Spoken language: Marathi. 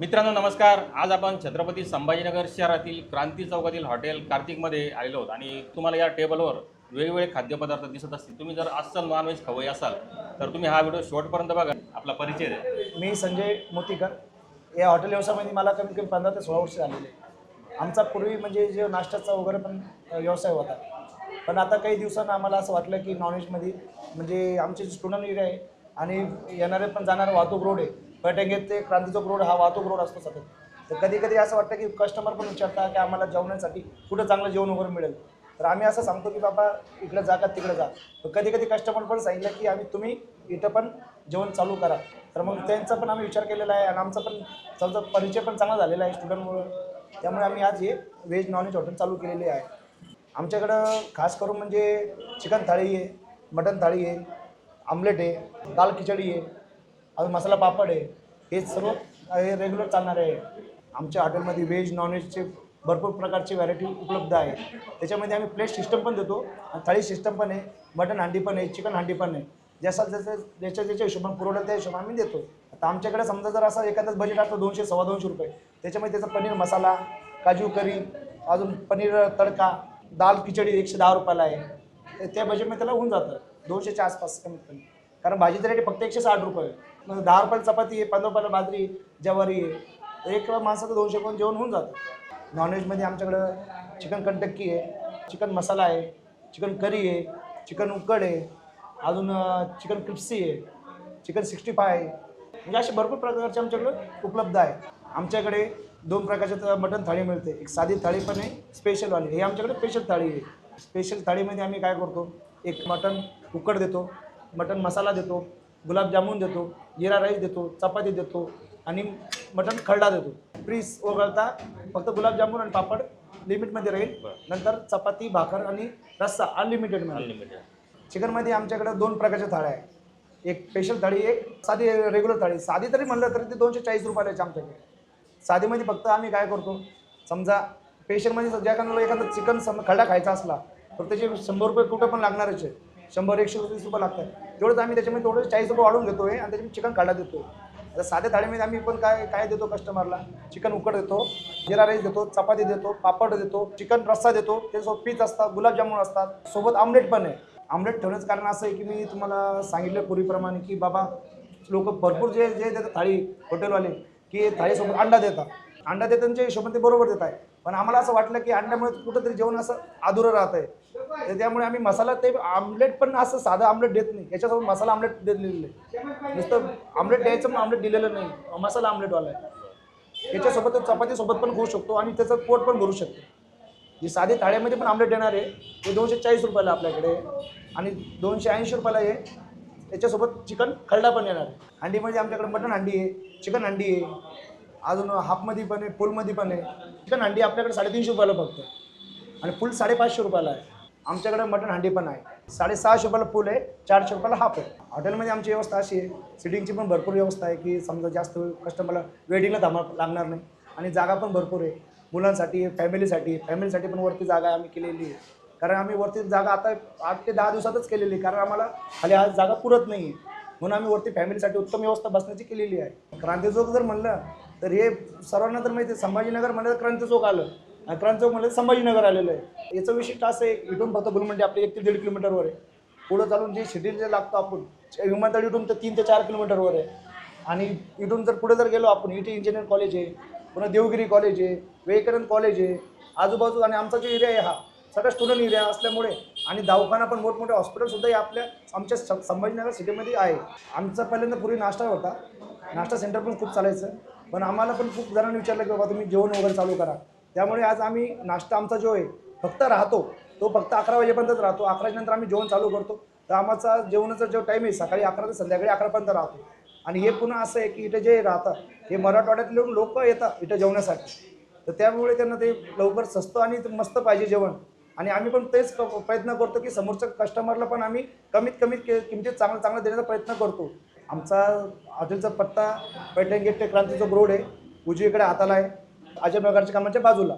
मित्रांनो नमस्कार. आज आपण छत्रपती संभाजीनगर शहरातील क्रांती चौकातील हॉटेल कार्तिकमध्ये आलेलो आहोत आणि तुम्हाला या टेबलवर वेगवेगळे खाद्यपदार्थ दिसत असतील. तुम्ही जर अस्सल नॉनव्हेज खवई असाल तर तुम्ही हा व्हिडिओ शेवटपर्यंत बघा. आपला परिचय द्या. मी संजय मोतीकर. या हॉटेल व्यवसायामध्ये मला कमीत कमी पंधरा ते सोळा वर्ष झालेले आहे. आमचा पूर्वी म्हणजे जे नाश्त्याचा वगैरे पण व्यवसाय होता. पण आता काही दिवसांना आम्हाला असं वाटलं की नॉनव्हेजमध्ये म्हणजे आमचे जे स्टुडंट एरिया आहे आणि येणारे पण जाणारा वाहतूक रोड आहे पैठणगेत ते क्रांती चौक रोड हा वाहतूक रोड असतो सतत. तर कधी कधी असं वाटतं की कस्टमर पण विचारता की आम्हाला जेवणासाठी कुठं चांगलं जेवण वगैरे मिळेल. तर आम्ही असं सांगतो की बाबा इकडे जा का तिकडे जा. कधी कधी कस्टमर पण सांगितलं की आम्ही तुम्ही इथं पण जेवण चालू करा. तर मग त्यांचा पण आम्ही विचार केलेला आहे आणि आमचा पण समजा परिचय पण चांगला झालेला आहे स्टुडंटमुळं त्यामुळे आम्ही आज हे व्हेज नॉनव्हेज हॉटेल चालू केलेले आहे. आमच्याकडं खास करून म्हणजे चिकन थाळी आहे मटन थाळी आहे आमलेट आहे दाल खिचडी आहे. अजून मसाला पापड आहे. हे सर्व हे रेग्युलर चालणार आहे. आमच्या हॉटेलमध्ये व्हेज नॉनव्हेजचे भरपूर प्रकारची व्हरायटी उपलब्ध आहे. त्याच्यामध्ये आम्ही प्लेट सिस्टम पण देतो आणि थाळी सिस्टम पण आहे. मटन हांडी पण आहे चिकन हांडी पण आहे. जसा जसं ज्याच्या ज्याच्या हिशोबाने पुरवठा त्या हिशोबाने आम्ही देतो. आता आमच्याकडे समजा जर असं एखादाच बजेट असतं दोनशे सव्वा दोनशे रुपये. त्याच्यामध्ये त्याचा पनीर मसाला काजू करी अजून पनीर तडका दाल खिचडी एकशे दहा रुपयाला आहे. त्या बजेटमध्ये त्याला होऊन जातं. दोनशेच्या आसपास कमीत कमी. कारण भाजीचं रेट फक्त एकशे साठ रुपये मग दहा रुपयाला चपाती आहे पंधरा रुपयाला बाजरी ज्वारी आहे. एक माणसाचं दोनशे कोण जेवण होऊन जातं. नॉनव्हेजमध्ये आमच्याकडं चिकन कंटक्की आहे चिकन मसाला आहे चिकन करी आहे चिकन उकड आहे अजून चिकन क्रिप्सी आहे चिकन सिक्स्टी फाय आहे. म्हणजे असे भरपूर प्रकारचे आमच्याकडं उपलब्ध आहे. आमच्याकडे दोन प्रकारच्या मटण थाळी मिळते. एक साधी थाळी पण आहे स्पेशलवाली हे आमच्याकडे स्पेशल थाळी आहे. स्पेशल थाळीमध्ये आम्ही काय करतो? एक मटण उकड देतो. मटण मसाला देतो गुलाबजामुन देतो जिरा राईस देतो चपाती देतो आणि मटण खरडा देतो. प्लीज वगळता फक्त गुलाबजामुन आणि पापड लिमिटमध्ये राहील. नंतर चपाती भाकर आणि रस्सा अनलिमिटेड अनलिमिटेड चिकनमध्ये आमच्याकडे दोन प्रकारच्या थाळ्या आहे एक स्पेशल थाळी एक साधी रेग्युलर थाळी. साधी तरी म्हणलं तरी ते दोनशे चाळीस रुपयाला आमच्याकडे. साधीमध्ये फक्त आम्ही काय करतो समजा स्पेशलमध्ये ज्या कारण एखादा चिकन सम खडा खायचा असला तर त्याचे शंभर रुपये कुठं पण लागणारच आहे. शंभर एकशे वीस रुपये लागतात. तेवढंच आम्ही त्याच्यामध्ये थोडं चाळीस रुपये वाढवून आहे आणि त्याच्यामध्ये चिकन काढा देतो. आता साध्या थाळीमध्ये आम्ही पण काय काय देतो कस्टमरला चिकन उकड देतो जिरा राईस देतो चपाती देतो पापड देतो चिकन रस्सा देतो त्याच्यासोबत पीच असतात गुलाबजामुन असतात. सोबत आमलेट पण आहे. आमलेट ठेवण्याचं कारण असं आहे की मी तुम्हाला सांगितलं पूर्वीप्रमाणे की बाबा लोक भरपूर जे जे देतात थाळी हॉटेलवाले की थाळीसोबत अंडा देतात. अंडा देतांच्या हिशोबाने ते बरोबर देत आहे. पण आम्हाला असं वाटलं की अंड्यामुळे कुठंतरी जेवण असं अधुरं राहत आहे. तर त्यामुळे आम्ही मसाला ते आमलेट पण असं साधं आमलेट देत नाही. याच्यासोबत मसाला आमलेट दिलेलं आहे. नुसतं आमलेट द्यायचं पण आमलेट दिलेलं नाही. मसाला आमलेटवाला आहे. याच्यासोबत चपातीसोबत पण होऊ शकतो आणि त्याचं पोट पण भरू शकतो. जी साधी थाळ्यामध्ये पण आमलेट देणार आहे ते दोनशे चाळीस रुपयाला आपल्याकडे आणि दोनशे ऐंशी रुपयाला आहे. त्याच्यासोबत चिकन खरडा पण येणार आहे. हंडीमध्ये म्हणजे आमच्याकडे मटण हंडी आहे चिकन हंडी आहे. अजून हाफमध्ये पण आहे फुलमध्ये पण आहे. चिकन हंडी आपल्याकडे साडेतीनशे रुपयाला फक्त. आणि फुल साडेपाचशे रुपयाला आहे. आमच्याकडे मटण हंडी पण आहे. साडेसहाशे रुपयाला फुल आहे चारशे रुपयाला हाफ आहे. हॉटेलमध्ये आमची व्यवस्था अशी आहे सिटिंगची पण भरपूर व्यवस्था आहे की समजा जास्त कस्टमरला वेटिंगला थांबा लागणार नाही. आणि जागा पण भरपूर आहे. मुलांसाठी फॅमिलीसाठी फॅमिलीसाठी पण वरती जागा आम्ही केलेली आहे. कारण आम्ही वरती जागा आता आठ ते दहा दिवसातच केलेली आहे. कारण आम्हाला खाली आज जागा पुरत नाही आहे म्हणून आम्ही वरती फॅमिलीसाठी उत्तम व्यवस्था बसण्याची केलेली आहे. क्रांतीचौक जर म्हणलं तर हे सर्वांना तर माहिती आहे संभाजीनगर म्हणलं तर क्रांती चौक आलं. आणि क्रांती चौक म्हणलं संभाजीनगर आलेलं आहे. याचं विशिष्ट असं आहे इथून फक्त गुलमंडी आपले एक ते दीड किलोमीटरवर आहे. पुढं चालून जे शेड्यूल जे लागतो आपण विमानतळ इथून तर तीन ते चार किलोमीटरवर आहे. आणि इथून जर पुढे जर गेलो आपण इथे इंजिनियर कॉलेज आहे पुन्हा देवगिरी कॉलेज आहे विवेकानंद कॉलेज आहे आजूबाजू आणि आमचा जो एरिया आहे हा सगळा स्टुडंट एरिया असल्यामुळे आणि दवाखाना पण मोठमोठे हॉस्पिटलसुद्धा आपल्या आमच्या संभाजीनगर सिटीमध्ये आहे. आमचा पहिल्यांदा पूर्वी नाश्ता होता. नाश्ता सेंटर पण खूप चालायचं. पण आम्हाला पण खूप जणांनी विचारलं की बाबा तुम्ही जेवण वगैरे चालू करा. त्यामुळे आज आम्ही नाश्ता आमचा जो आहे फक्त राहतो. तो फक्त अकरा वाजेपर्यंतच राहतो. अकराच्या नंतर आम्ही जेवण चालू करतो. तर आमचा जेवणाचा जो टाईम आहे सकाळी अकरा ते संध्याकाळी अकरापर्यंत राहतो. आणि हे पुन्हा असं आहे की इथे जे राहतात हे मराठवाड्यातले लोक येतात इथं जेवण्यासाठी. तर त्यामुळे त्यांना ते लवकर स्वस्त आणि मस्त पाहिजे जेवण. आणि आम्ही पण तेच प्रयत्न करतो की समोरच्या कस्टमरला पण आम्ही कमीत कमीत किमतीत चांगलं चांगलं देण्याचा प्रयत्न करतो. आमचा हॉटेलचा पत्ता पैठण गेट ते क्रांती रोड आहे. उजवीकडे हाताला आहे. अजयनगरच्या कामाच्या बाजूला.